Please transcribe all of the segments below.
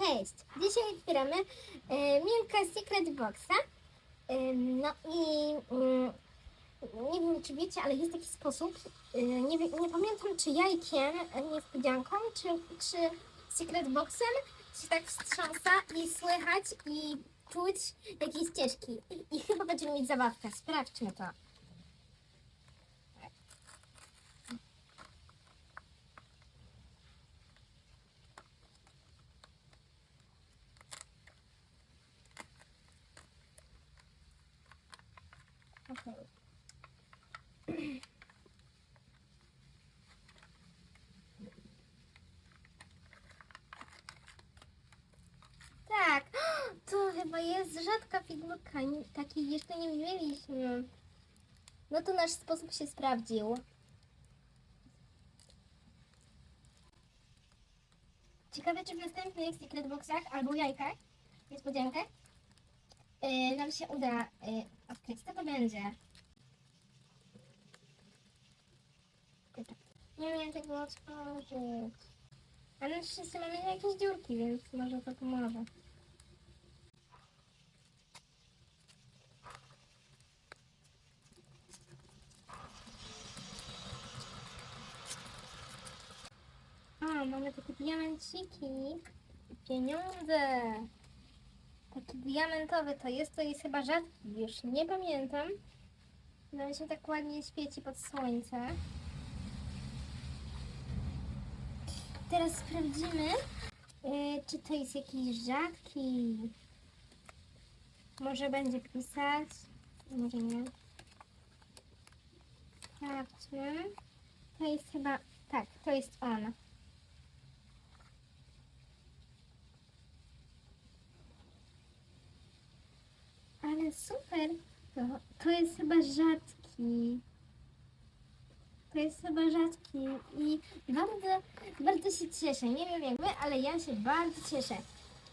Cześć! Dzisiaj otwieramy e, Milka Secret Boxa. E, no i mm, nie wiem, czy wiecie, ale jest taki sposób. E, nie, nie pamiętam, czy jajkiem, niespodzianką, czy, czy Secret Boxem się tak wstrząsa i słychać i czuć jakieś ścieżki. I, I chyba będziemy mieć zabawkę. Sprawdźmy to. Okej. Tak, to chyba jest rzadka figurka. Takiej jeszcze nie mieliśmy. No to nasz sposób się sprawdził. Ciekawe, czy w następnych Secret Boxach albo jajkach, niespodziankach, yy, nam się uda yy, odkryć. Co to będzie? Nie wiem tego otworzyć. Ale wszyscy mamy jakieś dziurki, więc może to pomoże. A, mamy takie diamenciki. Pieniądze. Taki diamentowy to jest, to jest chyba rzadki, już nie pamiętam. No ale się tak ładnie świeci pod słońce. Teraz sprawdzimy, yy, czy to jest jakiś rzadki. Może będzie pisać, może nie. Sprawdźmy. To jest chyba, tak, to jest on. Super. To, to jest chyba rzadki. To jest chyba rzadki i bardzo, bardzo się cieszę. Nie wiem jak wy, ale ja się bardzo cieszę.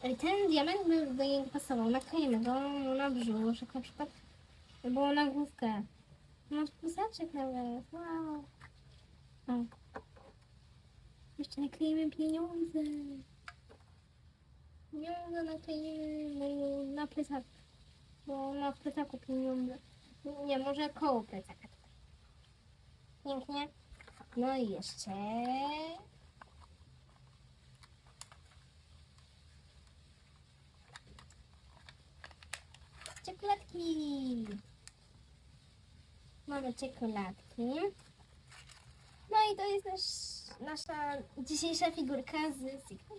Ten diament by do niego pasował. Naklejmy go na brzuszek na przykład. Albo na główkę. Masz pusaczek nawet. Wow. O. Jeszcze naklejmy pieniądze. Pieniądze naklejmy na plecak. Bo ma w plecaku pieniądze. Nie, może koło plecaka. Pięknie. No i jeszcze. Czekoladki. Mamy czekoladki. No i to jest nasz, nasza dzisiejsza figurka z Secret.